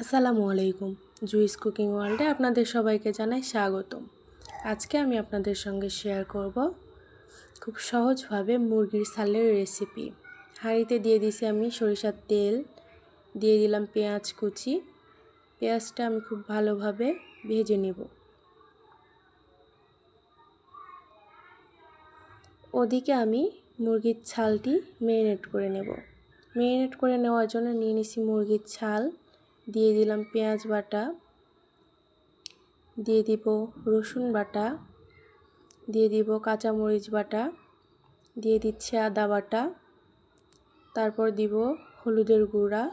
আসসালামু আলাইকুম। Juice cooking ওয়ার্ল্ডে আপনাদের সবাইকে জানাই স্বাগতম। আজকে আমি আপনাদের সঙ্গে শেয়ার করব খুব সহজভাবে মুরগির সালের রেসিপি। হাঁড়িতে দিয়ে দিছি আমি সরিষার তেল, দিয়ে দিলাম পেঁয়াজ কুচি। পেঁয়াজটা আমি খুব ভালোভাবে ভেজে নেব। ওদিকে আমি মুরগির ছালটি মেরিনেট করে নেব। মেরিনেট করে নেওয়ার জন্য নিয়ে নিছি মুরগির ছাল। দিয়ে দিলাম পেঁয়াজ বাটা, দিয়ে দিব রসুন বাটা, দিয়ে দিব কাঁচামরিচ বাটা, দিয়ে দিচ্ছে আদা বাটা, তারপর দিব হলুদের গুঁড়া,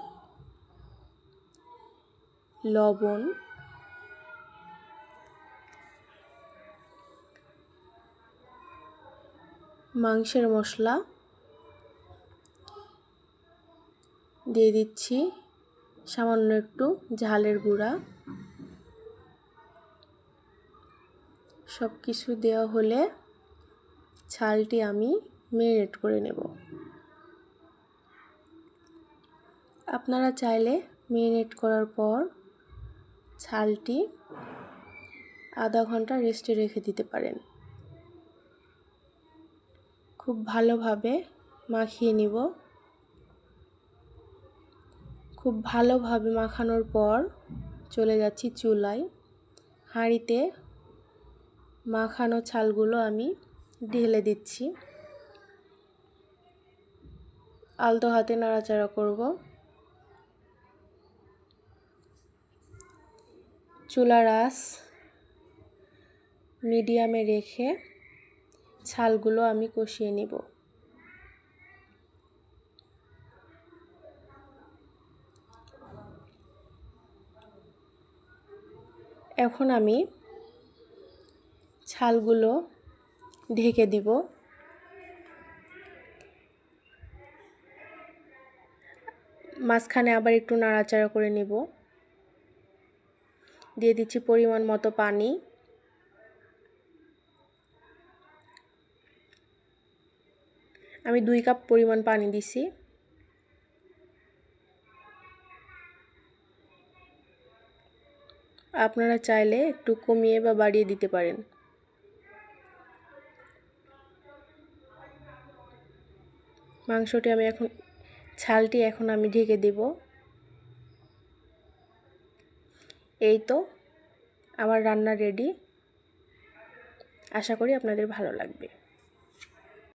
লবণ, মাংসের মশলা, দিয়ে দিচ্ছি সামান্য একটু ঝালের গুঁড়া। সব কিছু দেওয়া হলে ছালটি আমি মেরিনেট করে নেব। আপনারা চাইলে মেরিনেট করার পর ছালটি আধা ঘণ্টা রেস্টে রেখে দিতে পারেন। খুব ভালোভাবে মাখিয়ে নিব। খুব ভালোভাবে মাখানোর পর চলে যাচ্ছি চুলায়। হাঁড়িতে মাখানো ছালগুলো আমি ঢেলে দিচ্ছি। আলতো হাতে নাড়াচাড়া করব। চুলার আস মিডিয়ামে রেখে ছালগুলো আমি কষিয়ে নিব। এখন আমি ছালগুলো ঢেকে দিব। মাঝখানে আবার একটু নাড়াচাড়া করে নিব। দিয়ে দিচ্ছি পরিমাণ মতো পানি। আমি দুই কাপ পরিমাণ পানি দিছি। আপনারা চাইলে একটু কমিয়ে বা বাড়িয়ে দিতে পারেন। মাংসটি আমি এখন, ছালটি এখন আমি ঢেকে দেব। এই তো, আমার রান্না রেডি আশা করি আপনাদের ভালো লাগবে।